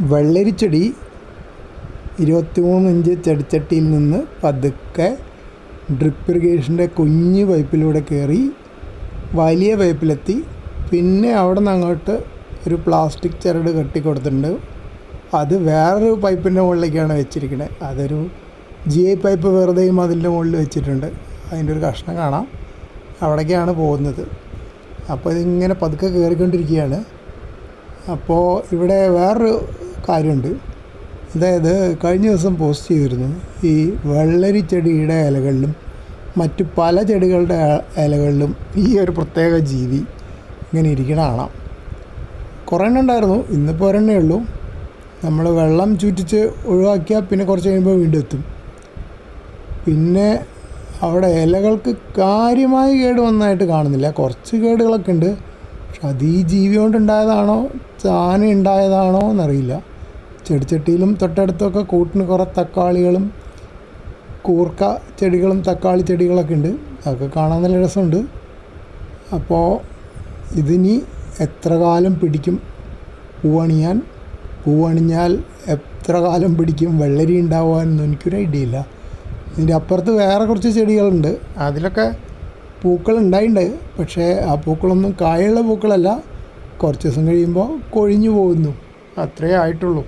വെള്ളരിച്ചെടി ഇരുപത്തിമൂന്ന് ഇഞ്ച് ചെടിച്ചട്ടിയിൽ നിന്ന് പതുക്കെ ഡ്രിപ്പ് ഇറിഗേഷന്റെ കുഞ്ഞ് പൈപ്പിലൂടെ കയറി വലിയ പൈപ്പിലെത്തി പിന്നെ അവിടെ നിന്ന് അങ്ങോട്ട് ഒരു പ്ലാസ്റ്റിക് ചരട് കെട്ടിക്കൊടുത്തിട്ടുണ്ട് അത് വേറൊരു പൈപ്പിന്റെ മുകളിലേക്കാണ് വെച്ചിരിക്കുന്നത് അതൊരു ജി ഐ പൈപ്പ് വെറുതെയും അതിന്റെ മുകളിൽ വെച്ചിട്ടുണ്ട്. അതിന്റെ ഒരു കഷ്ണം കാണാം. അവിടേക്കാണ് പോകുന്നത്. അപ്പോൾ ഇതിങ്ങനെ പതുക്കെ കയറിക്കൊണ്ടിരിക്കുകയാണ് അപ്പോൾ ഇവിടെ വേറൊരു കാര്യമുണ്ട്. അതായത് കഴിഞ്ഞ ദിവസം പോസ്റ്റ് ചെയ്തിരുന്നു. ഈ വെള്ളരി ചെടിയുടെ ഇലകളിലും മറ്റു പല ചെടികളുടെ ഇലകളിലും ഈ ഒരു പ്രത്യേക ജീവി ഇങ്ങനെ ഇരിക്കണ കാണാം. കുറേ ഉണ്ടായിരുന്നു. ഇന്നിപ്പോൾ ഒരെണ്ണേ ഉള്ളൂ. നമ്മൾ വെള്ളം ചുറ്റിച്ച് ഒഴിവാക്കിയാൽ പിന്നെ കുറച്ച് കഴിയുമ്പോൾ വീണ്ടും എത്തും. പിന്നെ അവിടെ ഇലകൾക്ക് കാര്യമായി കേട് വന്നതായിട്ട് കാണുന്നില്ല. കുറച്ച് കേടുകളൊക്കെ ഉണ്ട്. പക്ഷെ അത് ഈ ജീവി കൊണ്ടുണ്ടായതാണോ? ചാന ഉണ്ടായതാണോ എന്നറിയില്ല. ചെടിച്ചട്ടിയിലും തൊട്ടടുത്തൊക്കെ കൂട്ടിന് കുറേ തക്കാളികളും കൂർക്ക ചെടികളും തക്കാളി ചെടികളൊക്കെ ഉണ്ട്. അതൊക്കെ കാണാൻ നല്ല രസമുണ്ട്. അപ്പോൾ ഇതിനി എത്ര കാലം പിടിക്കും പൂവണിയാൻ? പൂവണിഞ്ഞാൽ എത്ര കാലം പിടിക്കും വെള്ളരി ഉണ്ടാവാനൊന്നും എനിക്കൊരു ഐഡിയ ഇല്ല. ഇതിന്റെ അപ്പുറത്ത് വേറെ കുറച്ച് ചെടികളുണ്ട്. അതിലൊക്കെ പൂക്കൾ ഉണ്ടായിട്ടുണ്ട് പക്ഷേ ആ പൂക്കളൊന്നും കായുള്ള പൂക്കളല്ല. കുറച്ച് ദിവസം കഴിയുമ്പോൾ കൊഴിഞ്ഞു പോകുന്നു. അത്രേ ആയിട്ടുള്ളൂ.